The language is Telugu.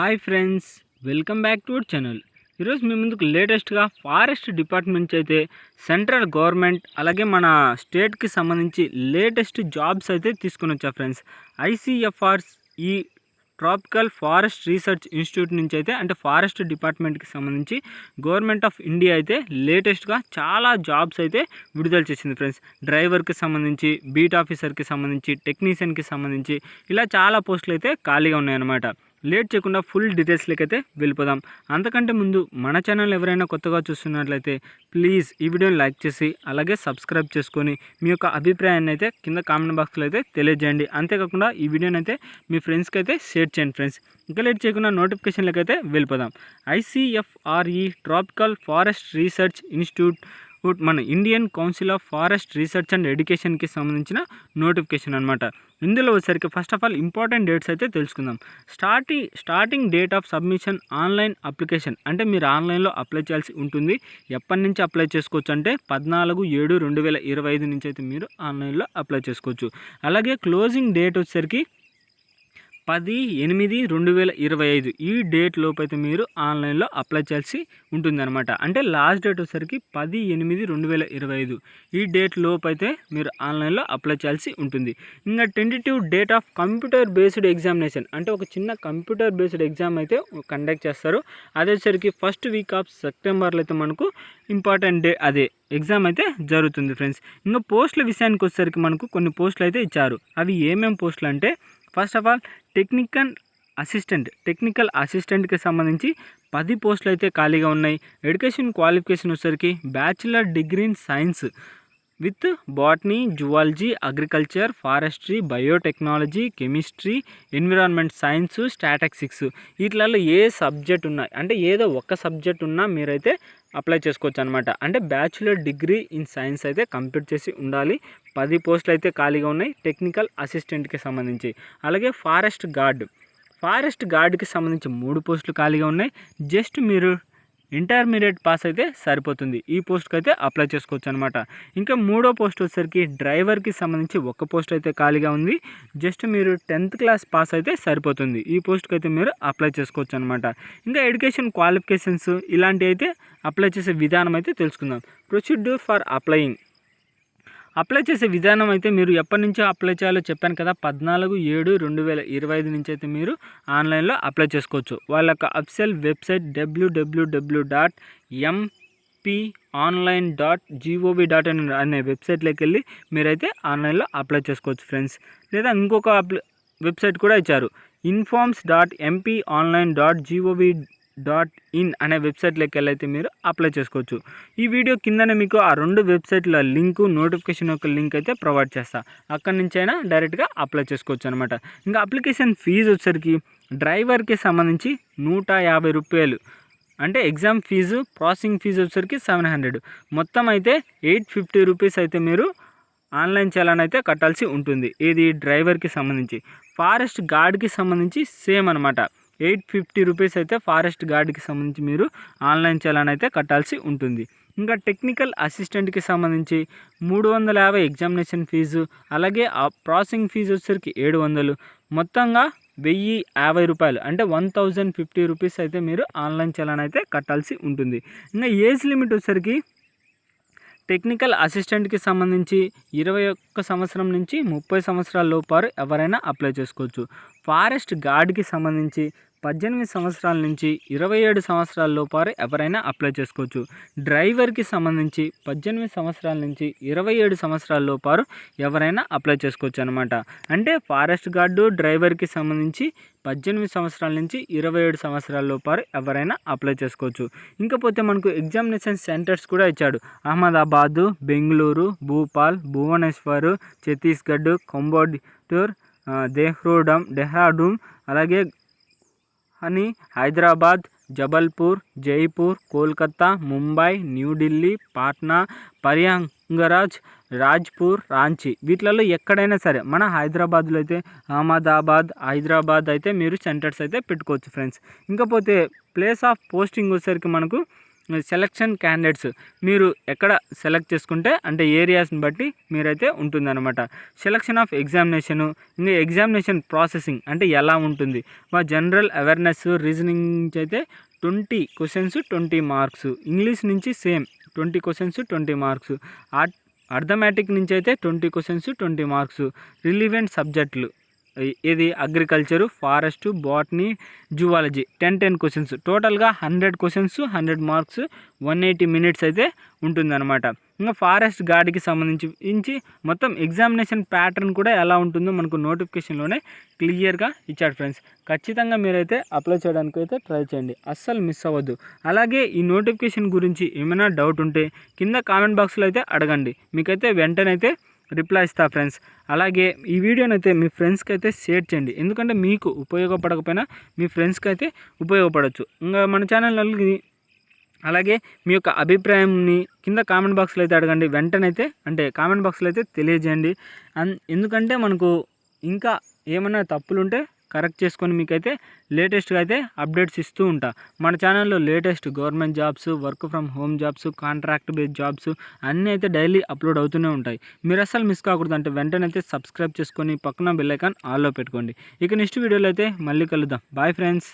Hi friends welcome back to our channel. ఈరోజు మీ ముందుకు లేటెస్ట్గా ఫారెస్ట్ డిపార్ట్మెంట్ అయితే సెంట్రల్ గవర్నమెంట్ అలాగే మన స్టేట్కి సంబంధించి లేటెస్ట్ జాబ్స్ అయితే తీసుకొని వచ్చా ఫ్రెండ్స్. ఐసీఎఫ్ఆర్స్ ఈ ట్రాపికల్ ఫారెస్ట్ రీసెర్చ్ ఇన్స్టిట్యూట్ నుంచి అయితే అంటే ఫారెస్ట్ డిపార్ట్మెంట్కి సంబంధించి గవర్నమెంట్ ఆఫ్ ఇండియా అయితే లేటెస్ట్గా చాలా జాబ్స్ అయితే విడుదల చేసింది ఫ్రెండ్స్. డ్రైవర్కి సంబంధించి బీట్ ఆఫీసర్కి సంబంధించి టెక్నీషియన్కి సంబంధించి ఇలా చాలా పోస్టులు అయితే ఖాళీగా ఉన్నాయన్నమాట. లేట్ చేయకుండా ఫుల్ డీటెయిల్స్లోకి అయితే వెళ్ళిపోదాం. అంతకంటే ముందు మన ఛానల్ ఎవరైనా కొత్తగా చూస్తున్నట్లయితే ప్లీజ్ ఈ వీడియోని లైక్ చేసి అలాగే సబ్స్క్రైబ్ చేసుకొని మీ యొక్క అభిప్రాయాన్ని అయితే కింద కామెంట్ బాక్స్లో అయితే తెలియజేయండి. అంతేకాకుండా ఈ వీడియోని అయితే మీ ఫ్రెండ్స్కి అయితే షేర్ చేయండి ఫ్రెండ్స్ ఇంకా లేట్ చేయకుండా నోటిఫికేషన్లకి అయితే వెళ్ళిపోదాం. ICFRE tropical forest research institute మన Indian council of forest research and ఎడ్యుకేషన్కి సంబంధించిన నోటిఫికేషన్ అనమాట ఇందులో వచ్చేసరికి first of all important dates అయితే తెలుసుకుందాం. Starting starting date of submission online application అంటే మీరు ఆన్లైన్లో అప్లై చేయాల్సి ఉంటుంది. ఎప్పటి నుంచి అప్లై చేసుకోవచ్చు అంటే పద్నాలుగు ఏడు రెండు వేల ఇరవై ఐదు నుంచి అయితే మీరు ఆన్లైన్లో అప్లై చేసుకోవచ్చు. అలాగే క్లోజింగ్ డేట్ వచ్చేసరికి పది ఎనిమిది రెండు వేల ఇరవై ఐదు ఈ డేట్ లోపు అయితే మీరు ఆన్లైన్లో అప్లై చేయాల్సి ఉంటుందన్నమాట. అంటే లాస్ట్ డేట్ వచ్చేసరికి పది ఎనిమిది రెండు వేల ఇరవై ఐదు ఈ డేట్ లోపు అయితే మీరు ఆన్లైన్లో అప్లై చేయాల్సి ఉంటుంది. ఇంకా tentative date of computer based examination అంటే ఒక చిన్న కంప్యూటర్ బేస్డ్ ఎగ్జామ్ అయితే కండక్ట్ చేస్తారు. అదేసరికి ఫస్ట్ వీక్ ఆఫ్ సెప్టెంబర్లో అయితే మనకు ఇంపార్టెంట్ డే అదే ఎగ్జామ్ అయితే జరుగుతుంది ఫ్రెండ్స్. ఇంకా పోస్టుల విషయానికి వచ్చేసరికి మనకు కొన్ని పోస్టులు అయితే ఇచ్చారు. అవి ఏమేమి పోస్టులు అంటే first of all technical assistant technical అసిస్టెంట్కి సంబంధించి పది పోస్టులు అయితే ఖాళీగా ఉన్నాయి. ఎడ్యుకేషన్ క్వాలిఫికేషన్ వచ్చేసరికి bachelor degree in science with botany zoology agriculture forestry biotechnology chemistry environment science statistics వీటిలలో ఏ సబ్జెక్ట్ ఉన్నాయి అంటే ఏదో ఒక్క సబ్జెక్ట్ ఉన్నా మీరైతే అప్లై చేసుకోవచ్చు అనమాట అంటే బ్యాచులర్ డిగ్రీ ఇన్ సైన్స్ అయితే కంప్లీట్ చేసి ఉండాలి. పది పోస్టులు అయితే ఖాళీగా ఉన్నాయి. టెక్నికల్ అసిస్టెంట్కి సంబంధించి. అలాగే ఫారెస్ట్ గార్డ్. ఫారెస్ట్ గార్డ్కి సంబంధించి మూడు పోస్టులు ఖాళీగా ఉన్నాయి. జస్ట్ మీరు ఇంటర్మీడియట్ పాస్ అయితే సరిపోతుంది. ఈ పోస్ట్కి అయితే అప్లై చేసుకోవచ్చు అనమాట ఇంకా మూడో పోస్ట్ వచ్చేసరికి డ్రైవర్కి సంబంధించి ఒక పోస్ట్ అయితే ఖాళీగా ఉంది. జస్ట్ మీరు టెన్త్ క్లాస్ పాస్ అయితే సరిపోతుంది. ఈ పోస్ట్కి అయితే మీరు అప్లై చేసుకోవచ్చు అనమాట ఇంకా ఎడ్యుకేషన్ క్వాలిఫికేషన్స్ ఇలాంటివి అయితే అప్లై చేసే విధానం అయితే తెలుసుకుందాం. Procedure for applying. అప్లై చేసే విధానం అయితే మీరు ఎప్పటి నుంచో అప్లై చేయాలో చెప్పాను కదా పద్నాలుగు ఏడు రెండు వేల ఇరవై ఐదు నుంచి అయితే మీరు ఆన్లైన్లో అప్లై చేసుకోవచ్చు. వాళ్ళ యొక్క official website WWW dot MP online dot GOV dot in అనే వెబ్సైట్లోకి వెళ్ళి మీరైతే ఆన్లైన్లో అప్లై చేసుకోవచ్చు ఫ్రెండ్స్. లేదా ఇంకొక వెబ్సైట్ కూడా ఇచ్చారు. Informs dot MP online dot GOV dot in అనే వెబ్సైట్లోకి వెళ్ళైతే మీరు అప్లై చేసుకోవచ్చు. ఈ వీడియో కిందనే మీకు ఆ రెండు వెబ్సైట్ల లింకు నోటిఫికేషన్ యొక్క లింక్ అయితే ప్రొవైడ్ చేస్తా. అక్కడి నుంచైనా డైరెక్ట్గా అప్లై చేసుకోవచ్చు అనమాట ఇంకా అప్లికేషన్ ఫీజు వచ్చరికి డ్రైవర్కి సంబంధించి నూట యాభై రూపాయలు. అంటే ఎగ్జామ్ ఫీజు ప్రాసెసింగ్ ఫీజు వచ్చరికి సెవెన్ హండ్రెడ్. మొత్తం అయితే ఎయిట్ ఫిఫ్టీ రూపీస్ అయితే మీరు ఆన్లైన్ చలాన్ అయితే కట్టాల్సి ఉంటుంది. ఇది డ్రైవర్కి సంబంధించి. ఫారెస్ట్ గార్డ్కి సంబంధించి సేమ్ అనమాట ఎయిట్ ఫిఫ్టీ రూపీస్ అయితే ఫారెస్ట్ గార్డ్కి సంబంధించి మీరు ఆన్లైన్ చలాన్ అయితే కట్టాల్సి ఉంటుంది. ఇంకా టెక్నికల్ అసిస్టెంట్కి సంబంధించి మూడు వందల యాభై ఎగ్జామినేషన్ ఫీజు అలాగే ఆ ప్రాసెసింగ్ ఫీజు వచ్చేసరికి ఏడు వందలు. మొత్తంగా వెయ్యి యాభై రూపాయలు అంటే వన్ థౌజండ్ ఫిఫ్టీ రూపీస్ అయితే మీరు ఆన్లైన్ చలాన్ అయితే కట్టాల్సి ఉంటుంది. ఇంకా ఏజ్ లిమిట్ వచ్చేసరికి టెక్నికల్ అసిస్టెంట్కి సంబంధించి ఇరవై ఒక్క సంవత్సరం నుంచి ముప్పై సంవత్సరాల లోపారు ఎవరైనా అప్లై చేసుకోవచ్చు. ఫారెస్ట్ గార్డ్కి సంబంధించి పద్దెనిమిది సంవత్సరాల నుంచి ఇరవై ఏడు సంవత్సరాల లోపారు ఎవరైనా అప్లై చేసుకోవచ్చు. డ్రైవర్కి సంబంధించి పద్దెనిమిది సంవత్సరాల నుంచి ఇరవై ఏడు సంవత్సరాల లోపారు ఎవరైనా అప్లై చేసుకోవచ్చు అనమాట అంటే ఫారెస్ట్ గార్డు డ్రైవర్కి సంబంధించి పద్దెనిమిది సంవత్సరాల నుంచి ఇరవై ఏడు సంవత్సరాల లోపారు ఎవరైనా అప్లై చేసుకోవచ్చు. ఇంకపోతే మనకు ఎగ్జామినేషన్ సెంటర్స్ కూడా ఇచ్చాడు. అహ్మదాబాదు బెంగళూరు భూపాల్ భువనేశ్వర్ ఛత్తీస్గఢ్ కొంబోడూర్ దేహ్రూడమ్ డెహ్రాడూమ్ అలాగే అని హైదరాబాద్ జబల్పూర్ జైపూర్ కోల్కతా ముంబై న్యూఢిల్లీ పాట్నా పర్యాంగరాజ్ రాజ్పూర్ రాంచీ. వీటిలలో ఎక్కడైనా సరే మన హైదరాబాద్లో అయితే అహ్మదాబాద్ హైదరాబాద్ అయితే మీరు సెంటర్స్ అయితే పెట్టుకోవచ్చు ఫ్రెండ్స్. ఇంకపోతే ప్లేస్ ఆఫ్ పోస్టింగ్ వచ్చేసరికి మనకు సెలక్షన్ క్యాండిడేట్స్ మీరు ఎక్కడ సెలెక్ట్ చేసుకుంటే అంటే ఏరియాస్ని బట్టి మీరైతే ఉంటుందన్నమాట. సెలక్షన్ ఆఫ్ ఎగ్జామినేషను ఇంకా ఎగ్జామినేషన్ ప్రాసెసింగ్ అంటే ఎలా ఉంటుంది? మా జనరల్ అవేర్నెస్ రీజనింగ్ నుంచి అయితే twenty questions twenty marks English నుంచి same twenty questions twenty marks art arithmetic నుంచి అయితే twenty questions twenty marks relevant సబ్జెక్టులు ఇది agriculture forest botany zoology. Ten ten questions. టోటల్గా hundred questions hundred marks one eighty minutes అయితే ఉంటుందన్నమాట. ఇంకా ఫారెస్ట్ గార్డ్కి సంబంధించి ఇంచి మొత్తం ఎగ్జామినేషన్ ప్యాటర్న్ కూడా ఎలా ఉంటుందో మనకు నోటిఫికేషన్లోనే క్లియర్గా ఇచ్చాడు ఫ్రెండ్స్. ఖచ్చితంగా మీరైతే అప్లై చేయడానికి అయితే ట్రై చేయండి. అస్సలు మిస్ అవ్వద్దు. అలాగే ఈ నోటిఫికేషన్ గురించి ఏమైనా డౌట్ ఉంటే కింద కామెంట్ బాక్స్లో అయితే అడగండి. మీకైతే వెంటనే అయితే రిప్లై ఇస్తా ఫ్రెండ్స్. అలాగే ఈ వీడియోని అయితే మీ ఫ్రెండ్స్కి అయితే షేర్ చేయండి. ఎందుకంటే మీకు ఉపయోగపడకపోయినా మీ ఫ్రెండ్స్కి అయితే ఉపయోగపడవచ్చు ఇంకా మన ఛానల్ని అలాగే మీ యొక్క అభిప్రాయంని కింద కామెంట్ బాక్స్లో అయితే అడగండి. వెంటనైతే అంటే కామెంట్ బాక్స్లో అయితే తెలియజేయండి. అన్ ఎందుకంటే మనకు ఇంకా ఏమైనా తప్పులుంటే కరెక్ట్ చేసుకొని మీకైతే లేటెస్ట్గా అయితే అప్డేట్స్ ఇస్తూ ఉంటా. మన ఛానల్లో latest government jobs work from home jobs contract based jobs అన్నీ అయితే డైలీ అప్లోడ్ అవుతూనే ఉంటాయి. మీరు అసలు మిస్ కాకూడదు అంటే వెంటనే అయితే సబ్స్క్రైబ్ చేసుకొని పక్కన బెల్లైకాన్ ఆల్లో పెట్టుకోండి. ఇక నెక్స్ట్ వీడియోలో అయితే మళ్ళీ కలుద్దాం. Bye friends.